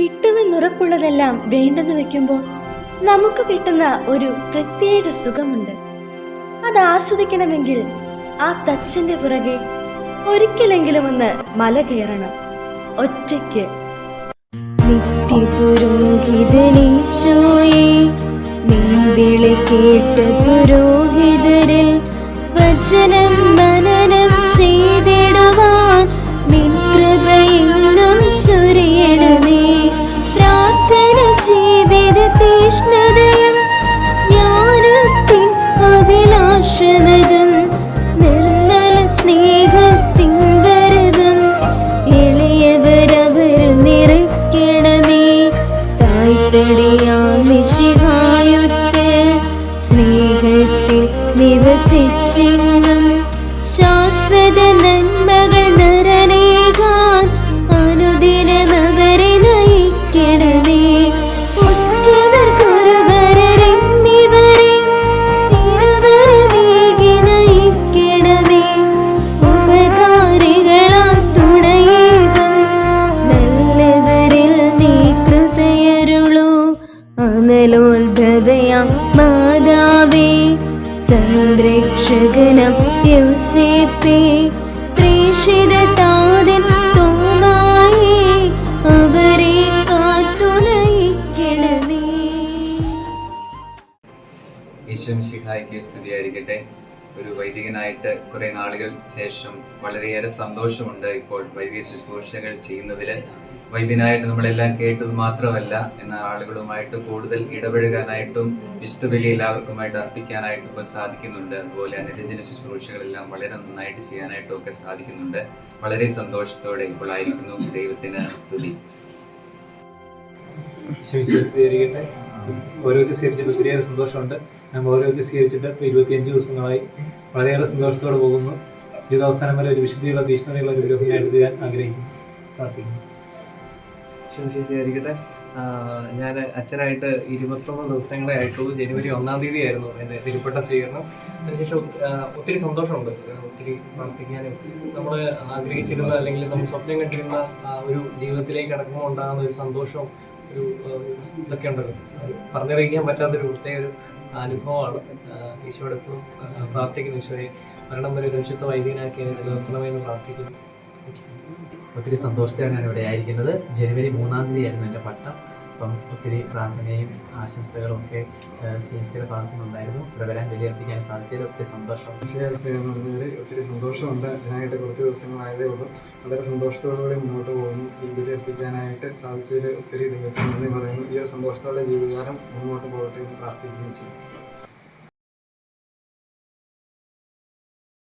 കിട്ടുമെന്നുറപ്പുള്ളതെല്ലാം വേണ്ടെന്ന് വെക്കുമ്പോൾ നമുക്ക് കിട്ടുന്ന ഒരു പ്രത്യേക സുഖമുണ്ട്. അത് ആസ്വദിക്കണമെങ്കിൽ ആ തച്ചന്റെ പുറകെ ഒരിക്കലെങ്കിലും ഒന്ന് മല കയറണം. ഒറ്റയ്ക്ക്. നിത്യപുരോഹിതനീശോയെ പുരോഹിതരിൽ വചനം മനനം ചെയ്തിടുവാൻ അഭിലാഷമതും നിർമ്മല സ്നേഹത്തിൻ വരവും എളിയവരവരിൽ നിറയ്ക്കണമേ. താഴ്ത്തടിയാമിശിഹായുത്ത് സ്നേഹത്തിൽ നിവസിച്ചിന്നും ശാശ്വത നന്മകൾ അമലോത്ഭവയാം മാതാവേ സംരക്ഷകനം യോസേപ്പേ പ്രേഷിത താതൻ തോമായി അവരെ സ്തുതിയായിരിക്കട്ടെ. ഒരു വൈദികനായിട്ട് കുറെ നാളുകൾ ശേഷം വളരെയേറെ സന്തോഷമുണ്ട് ഇപ്പോൾ വൈദിക ശുശ്രൂഷകൾ ചെയ്യുന്നതിൽ വൈദ്യനായിട്ട് നമ്മളെല്ലാം കേട്ടത് മാത്രമല്ല എന്നാൽ ആളുകളുമായിട്ട് കൂടുതൽ ഇടപഴകാനായിട്ടും വിശുദ്ധബലി എല്ലാവർക്കുമായിട്ട് അർപ്പിക്കാനായിട്ടും ഒക്കെ സാധിക്കുന്നുണ്ട്. അതുപോലെ അനുരഞ്ജന ശുശ്രൂഷകളെല്ലാം വളരെ നന്നായിട്ട് ചെയ്യാനായിട്ടും ഒക്കെ സാധിക്കുന്നുണ്ട്. വളരെ സന്തോഷത്തോടെ ഇപ്പോൾ ആയിരിക്കുന്നു. ദൈവത്തിന് സ്തുതി. ഓരോരുത്തർ സ്വീകരിച്ചിട്ട് ഒത്തിരിയേറെ സന്തോഷമുണ്ട്. നമ്മൾ ഓരോരുത്തർ സ്വീകരിച്ചിട്ട് ഇപ്പോൾ ഇരുപത്തിയഞ്ച് ദിവസങ്ങളായി വളരെയേറെ സന്തോഷത്തോടെ പോകുന്നു. ഇത് അവസാനം വരെ ഒരു വിശുദ്ധിയുള്ള തീഷ്ണതയുള്ള ഒരു ഗ്രൂപ്പിനായിട്ട് തീരാൻ ആഗ്രഹിക്കുന്നു. പ്രാർത്ഥിക്കുന്നു. ശംശീകരിക്കട്ടെ ഞാൻ അച്ഛനായിട്ട് ഇരുപത്തൊന്ന് ദിവസങ്ങളെ ആയിട്ടുള്ളൂ. ജനുവരി ഒന്നാം തീയതി ആയിരുന്നു എന്റെ തിരുപ്പെട്ട സ്വീകരണം. അതിനുശേഷം ഒത്തിരി സന്തോഷമുണ്ട്. ഒത്തിരി പ്രാർത്ഥിക്കാനും നമ്മൾ ആഗ്രഹിച്ചിരുന്ന അല്ലെങ്കിൽ നമ്മൾ സ്വപ്നം കണ്ടിരുന്ന ഒരു ജീവിതത്തിലേക്ക് അടക്കുമ്പോൾ ഉണ്ടാകുന്ന ഒരു സന്തോഷം ഒരു ഇതൊക്കെ ഉണ്ടല്ലോ. പറഞ്ഞറിയിക്കാൻ പറ്റാത്തൊരു പ്രത്യേക ഒരു അനുഭവമാണ്. ഈശോടെ എപ്പോഴും പ്രാർത്ഥിക്കുന്നു ഈശോയെ മരണം വരെ വിശുദ്ധ വൈദ്യനാക്കി നിലനിർത്തണമെന്ന് പ്രാർത്ഥിക്കുന്നു. ഒത്തിരി സന്തോഷത്തെയാണ് ഞാൻ ഇവിടെ ആയിരിക്കുന്നത്. ജനുവരി മൂന്നാം തീയതി ആയിരുന്നു എന്റെ പട്ടം. അപ്പം ഒത്തിരി പ്രാർത്ഥനയും ആശംസകളും ഒക്കെ സി എം സിയുടെ ഭാഗത്തുനിന്നുണ്ടായിരുന്നു ഇവിടെ വരാൻ ബലിയർപ്പിക്കാൻ സാധിച്ചതിൽ ഒത്തിരി സന്തോഷം. ഒത്തിരി സന്തോഷമുണ്ട്. അച്ഛനായിട്ട് കുറച്ച് ദിവസങ്ങളായതേ ഉള്ളൂ. വളരെ സന്തോഷത്തോടുകൂടി മുന്നോട്ട് പോകുന്നു. ഈ ബലി എത്തിക്കാനായിട്ട് സാധിച്ചതിൽ ഒത്തിരി ദൈവത്തിന് നന്ദി പറയുന്നു. ഈ ഒരു സന്തോഷത്തോടെ ജീവിതകാലം മുന്നോട്ട് പോകട്ടെ എന്ന് പ്രാർത്ഥിക്കുകയും ചെയ്യും